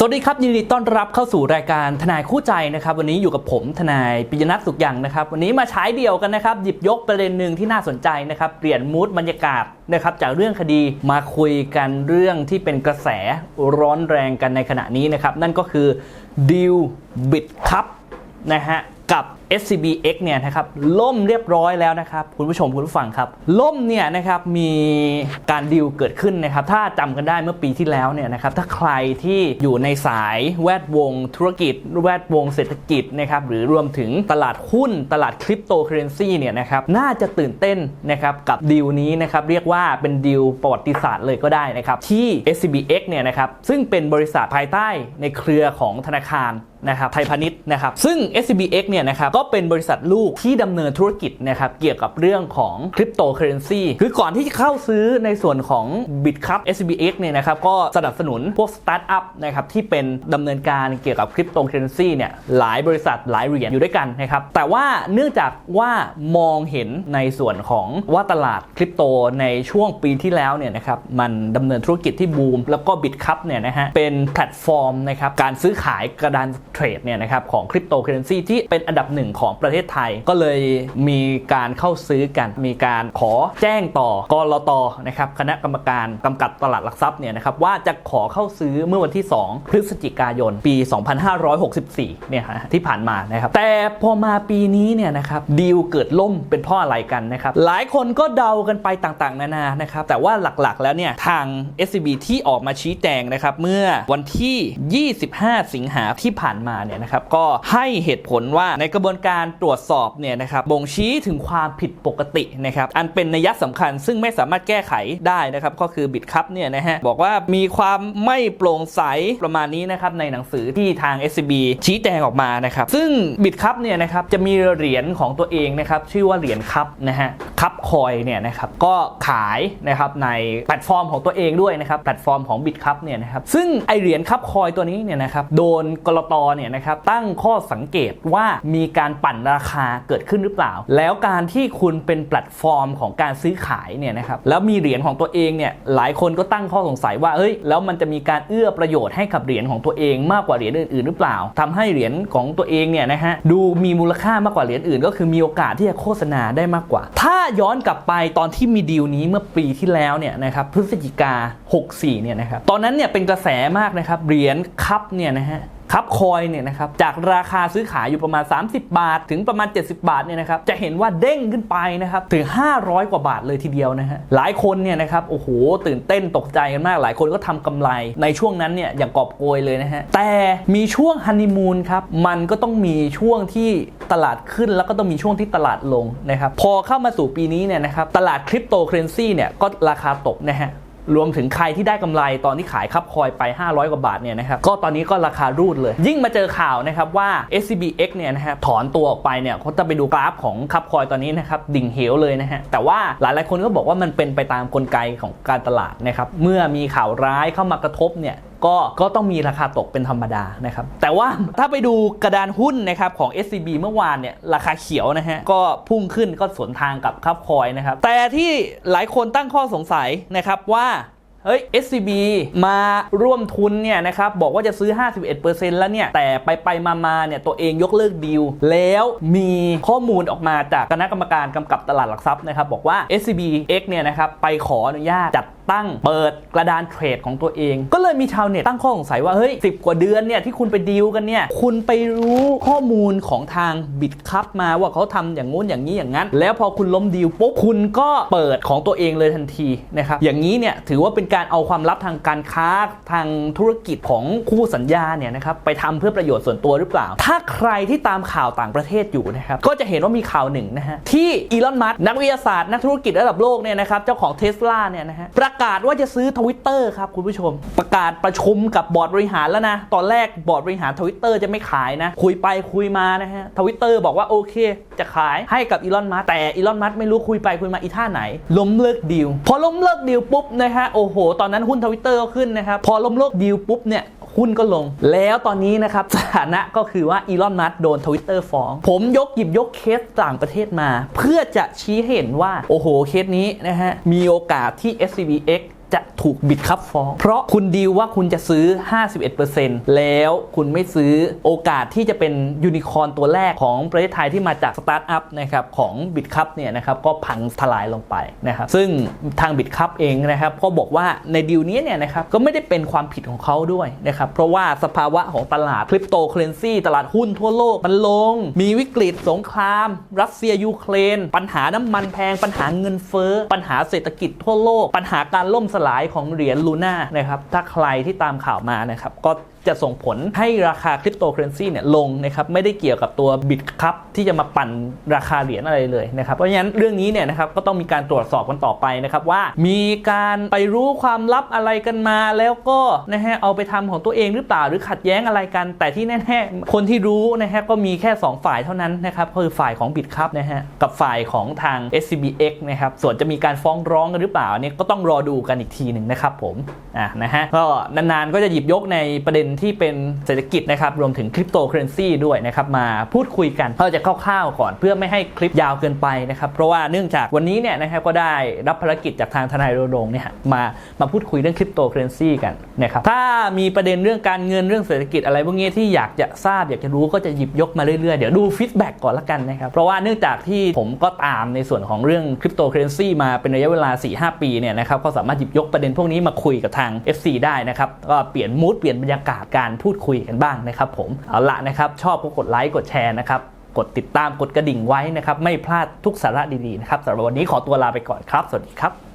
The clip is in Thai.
สวัสดีครับ ยินดีต้อนรับเข้าสู่รายการทนายคู่ใจนะครับ วันนี้อยู่กับผมทนายปิยนัทสุขยังนะครับ วันนี้มาใช้เดียวกันนะครับ หยิบยกประเด็นหนึ่งที่น่าสนใจนะครับ เปลี่ยนมูดบรรยากาศนะครับจากเรื่องคดีมาคุยกันเรื่องที่เป็นกระแสร้อนแรงกันในขณะนี้นะครับ นั่นก็คือดิวบิดคับนะฮะกับ SCBX เนี่ยนะครับล่มเรียบร้อยแล้วนะครับคุณผู้ชมคุณผู้ฟังครับล่มเนี่ยนะครับมีการดีลเกิดขึ้นนะครับถ้าจำกันได้เมื่อปีที่แล้วเนี่ยนะครับถ้าใครที่อยู่ในสายแวดวงธุรกิจ แวดวงเศรษฐกิจนะครับหรือรวมถึงตลาดหุ้นตลาดคริปโตเคอเรนซีเนี่ยนะครับน่าจะตื่นเต้นนะครับกับดีลนี้นะครับเรียกว่าเป็นดีลประวัติศาสตร์เลยก็ได้นะครับที่ SCBX เนี่ยนะครับซึ่งเป็นบริษัทภายใต้ในเครือของธนาคารนะครับไทยพาณิชย์นะครับซึ่ง SCBX เนี่ยนะครับก็เป็นบริษัทลูกที่ดำเนินธุรกิจนะครับเกี่ยวกับเรื่องของคริปโตเคอเรนซีคือก่อนที่จะเข้าซื้อในส่วนของ Bitcup S B X เนี่ยนะครับก็สนับสนุนพวกสตาร์ทอัพนะครับที่เป็นดำเนินการเกี่ยวกับคริปโตเคอเรนซีเนี่ยหลายบริษัทหลายเหรียญอยู่ด้วยกันนะครับแต่ว่าเนื่องจากว่ามองเห็นในส่วนของว่าตลาดคริปโตในช่วงปีที่แล้วเนี่ยนะครับมันดำเนินธุรกิจที่บูม แล้วก็ Bitcup เนี่ยนะฮะเป็นแพลตฟอร์มนะครับการซื้อขายกระดานเทรดเนี่ยนะครับของคริปโตเคอเรนซีที่เป็นอันดับหนึ่งของประเทศไทย ก็เลยมีการเข้าซื้อกันมีการขอแจ้งต่อกรตนะครับคณะกรรมการกำกับตลาดหลักทรัพย์เนี่ยนะครับว่าจะขอเข้าซื้อเมื่อวันที่ 2 พฤศจิกายนปี 2564เนี่ยฮะที่ผ่านมานะครับแต่พอมาปีนี้เนี่ยนะครับดีลเกิดล่มเป็นเพ่ออะไรกันนะครับหลายคนก็เดากันไปต่างๆ นานานะครับแต่ว่าหลักๆแล้วเนี่ยทาง SCB ที่ออกมาชี้แจงนะครับเมื่อวันที่ 25 สิงหาที่ผ่านมาเนี่ยนะครับก็ให้เหตุผลว่าในกระบวนการตรวจสอบเนี่ยนะครับบ่งชี้ถึงความผิดปกตินะครับอันเป็นนัยสำคัญซึ่งไม่สามารถแก้ไขได้นะครับก็คือบิตคัพเนี่ยนะฮะบอกว่ามีความไม่โปร่งใสประมาณนี้นะครับในหนังสือที่ทาง SCB ชี้แจงออกมานะครับซึ่งบิตคัพเนี่ยนะครับจะมีเหรียญของตัวเองนะครับชื่อว่าเหรียญคัพนะฮะคัพคอยเนี่ยนะครับก็ขายนะครับในแพลตฟอร์มของตัวเองด้วยนะครับแพลตฟอร์มของบิตคัพเนี่ยนะครับซึ่งไอเหรียญคัพคอยตัวนี้เนี่ยนะครับโดนกรตเนี่ยนะครับตั้งข้อสังเกตว่ามีการการปั่นราคาเกิดขึ้นหรือเปล่า แล้วการที่คุณเป็นแพลตฟอร์มของการซื้อขายเนี่ยนะครับแล้วมีเหรียญของตัวเองเนี่ยหลายคนก็ตั้งข้อสงสัยว่าเฮ้ยแล้วมันจะมีการเอื้อประโยชน์ให้กับเหรียญของตัวเองมากกว่าเหรียญอื่นๆหรือเปล่าทำให้เหรียญของตัวเองเนี่ยนะฮะดูมีมูลค่ามากกว่าเหรียญอื่น ก็คือมีโอกาสที่จะโฆษณาได้มากกว่า ถ้าย้อนกลับไปตอนที่มีดีลนี้เมื่อปีที่แล้วเนี่ยนะครับพฤศจิกา 64เนี่ยนะครับตอนนั้นเนี่ยเป็นกระแสมากนะครับเหรียญคัพเนี่ยนะฮะ ครับคอยเนี่ยนะครับจากราคาซื้อขายอยู่ประมาณ 30 บาท ถึงประมาณ 70 บาทเนี่ยนะครับจะเห็นว่าเด้งขึ้นไปนะครับถึง 500 กว่าบาทเลยทีเดียวนะฮะหลายคนเนี่ยนะครับโอ้โหตื่นเต้นตกใจกันมาก หลายคนก็ทำกำไรในช่วงนั้นเนี่ยอย่างกอบโกยเลยนะฮะแต่มีช่วงฮันนีมูนครับมันก็ต้องมีช่วงที่ตลาดขึ้นแล้วก็ต้องมีช่วงที่ตลาดลงนะครับพอเข้ามาสู่ปีนี้เนี่ยนะครับตลาดคริปโตเคอเรนซีเนี่ยก็ราคาตกนะฮะ รวมถึงใครที่ได้กำไรตอนที่ขายคับคอยไป 500 กว่าบาทเนี่ยนะครับก็ตอนนี้ก็ราคารูดเลย ยิ่งมาเจอข่าวนะครับว่า SCBX เนี่ยนะครับถอนตัวออกไปเนี่ยเขาจะไปดูกราฟของคับคอยตอนนี้นะครับดิ่งเหวเลยนะฮะแต่ว่าหลายๆคนก็บอกว่ามันเป็นไปตามกลไกของการตลาดนะครับเมื่อมีข่าวร้ายเข้ามากระทบเนี่ย ก็ก็ต้องมีราคาตกเป็นธรรมดานะครับ แต่ว่าถ้าไปดูกระดานหุ้นนะครับของ SCB เมื่อวานเนี่ยราคาเขียวนะฮะก็พุ่งขึ้นก็สวนทางกับคับคอยนะครับแต่ที่หลายคนตั้งข้อสงสัยนะครับว่า เฮ้ย SCB มาร่วมทุนเนี่ยนะครับบอกว่าจะซื้อ 51%แล้วเนี่ย แต่ไปไปมามาเนี่ยตัวเองยกเลิกดีล แล้วมีข้อมูลออกมาจากคณะกรรมการกำกับตลาดหลักทรัพย์นะครับบอกว่า SCBX เนี่ยนะครับไปขออนุญาตจัดตั้งเปิดกระดานเทรดของตัวเอง ก็เลยมีชาวเน็ตตั้งข้อสงสัยว่า เฮ้ย10กว่าเดือนเนี่ยที่คุณไปดีลกันเนี่ย คุณไปรู้ข้อมูลของทางบิตคัพมาว่าเขาทำอย่างงู้นอย่างนี้อย่างนั้น แล้วพอคุณล้มดีลปุ๊บคุณก็เปิดของตัวเองเลยทันทีนะครับอย่างนี้เนี่ยถือว่าเป็นการการเอาความลับทางการค้าทางธุรกิจของคู่สัญญาเนี่ยนะครับไปทำเพื่อประโยชน์ส่วนตัวหรือเปล่า ถ้าใครที่ตามข่าวต่างประเทศอยู่นะครับก็จะเห็นว่ามีข่าวหนึ่งนะฮะที่อีลอนมัสนักวิทยาศาสตร์นักธุรกิจระดับโลกเนี่ยนะครับเจ้าของเทสลาเนี่ยนะฮะประกาศว่าจะซื้อทวิตเตอร์ครับคุณผู้ชม ประกาศประชุมกับบอร์ดบริหารแล้วนะตอนแรกบอร์ดบริหารทวิตเตอร์จะไม่ขายนะคุยไปคุยมานะฮะทวิตเตอร์บอกว่าโอเค จะขายให้กับอีลอนมัสแต่อีลอนมัสไม่รู้คุยไปคุยมาอีท่าไหน ล้มเลิกดีล พอล้มเลิกดีลปุ๊บนะฮะโอ้โห ตอนนั้นหุ้นทวิตเตอร์ก็ขึ้นนะครับพอล้มเลิกดีลปุ๊บเนี่ยหุ้นก็ลง แล้วตอนนี้นะครับสถานะก็คือว่าอีลอนมัสโดนทวิตเตอร์ฟ้อง ผมยกหยิบยกเคสต่างประเทศมา เพื่อจะชี้ให้เห็นว่า โอ้โห เคสนี้นะฮะ มีโอกาสที่ SCBX จะถูกบิดครับฟ้อง เพราะคุณดีลว่าคุณจะซื้อ 51%แล้วคุณไม่ซื้อโอกาสที่จะเป็นยูนิคอร์นตัวแรกของประเทศไทยที่มาจากสตาร์ทอัพนะครับของบิตคัพเนี่ยนะครับก็พังทลายลงไปนะครับซึ่งทางบิตคัพเองนะครับก็บอกว่าในดีลนี้เนี่ยนะครับก็ไม่ได้เป็นความผิดของเขาด้วยนะครับเพราะว่าสภาวะของตลาดคริปโตเคอเรนซีตลาดหุ้นทั่วโลกมันลง มีวิกฤตสงคราม รัสเซียยูเครน ปัญหาน้ำมันแพง ปัญหาเงินเฟ้อ ปัญหาเศรษฐกิจทั่วโลก ปัญหาการล่มสลายของเหรียญลูน่านะครับถ้าใครที่ตามข่าวมานะครับก็จะส่งผลให้ราคาคริปโตเคอเรนซีเนี่ยลงนะครับไม่ได้เกี่ยวกับตัวบิตคัพที่จะมาปั่นราคาเหรียญอะไรเลยนะครับเพราะฉะนั้นเรื่องนี้เนี่ยนะครับก็ต้องมีการตรวจสอบกันต่อไปนะครับว่า มีการไปรู้ความลับอะไรกันมาแล้วก็นะฮะเอาไปทำของตัวเองหรือเปล่าหรือขัดแย้งอะไรกัน แต่ที่แน่ๆคนที่รู้นะฮะก็มีแค่ 2 ฝ่ายเท่านั้นนะครับก็คือฝ่ายของบิตคัพนะฮะกับฝ่ายของทาง SCBX นะครับส่วนจะมีการฟ้องร้องกันหรือเปล่าเนี่ยก็ต้องรอดูกันอีกทีหนึ่งนะครับผมอะนะฮะก็นานๆก็จะหยิบยกในประเด็นที่เป็นเศรษฐกิจนะครับรวมถึงคริปโตเคอเรนซีด้วยนะครับมาพูดคุยกันเราจะคร่าวๆก่อนเพื่อไม่ให้คลิปยาวเกินไปนะครับเพราะว่าเนื่องจากวันนี้เนี่ยนะครับก็ได้รับภารกิจจากทางทนายรณรงค์เนี่ยมามาพูดคุยเรื่องคริปโตเคอเรนซีกันนะครับถ้ามีประเด็นเรื่องการเงินเรื่องเศรษฐกิจอะไรพวกนี้ที่อยากจะทราบอยากจะรู้ก็จะหยิบยกมาเรื่อยๆ เดี๋ยวดูฟีดแบ็กก่อนละกันนะครับเพราะว่าเนื่องจากที่ผมก็ตามในส่วนของเรื่องคริปโตเคอเรนซีมาเป็นระยะเวลา 4-5 ปีเนี่ยนะครับก็สามารถหยิบยกประเด็นพวกนี้มาคุยกับทาง FC ได้นะครับก็เปลี่ยนมูดเปลี่ยนบรรยากาศการพูดคุยกันบ้างนะครับผมเอาละนะครับชอบก็กดไลค์กดแชร์นะครับกดติดตามกดกระดิ่งไว้นะครับไม่พลาดทุกสาระดีๆนะครับสำหรับวันนี้ขอตัวลาไปก่อนครับ สวัสดีครับ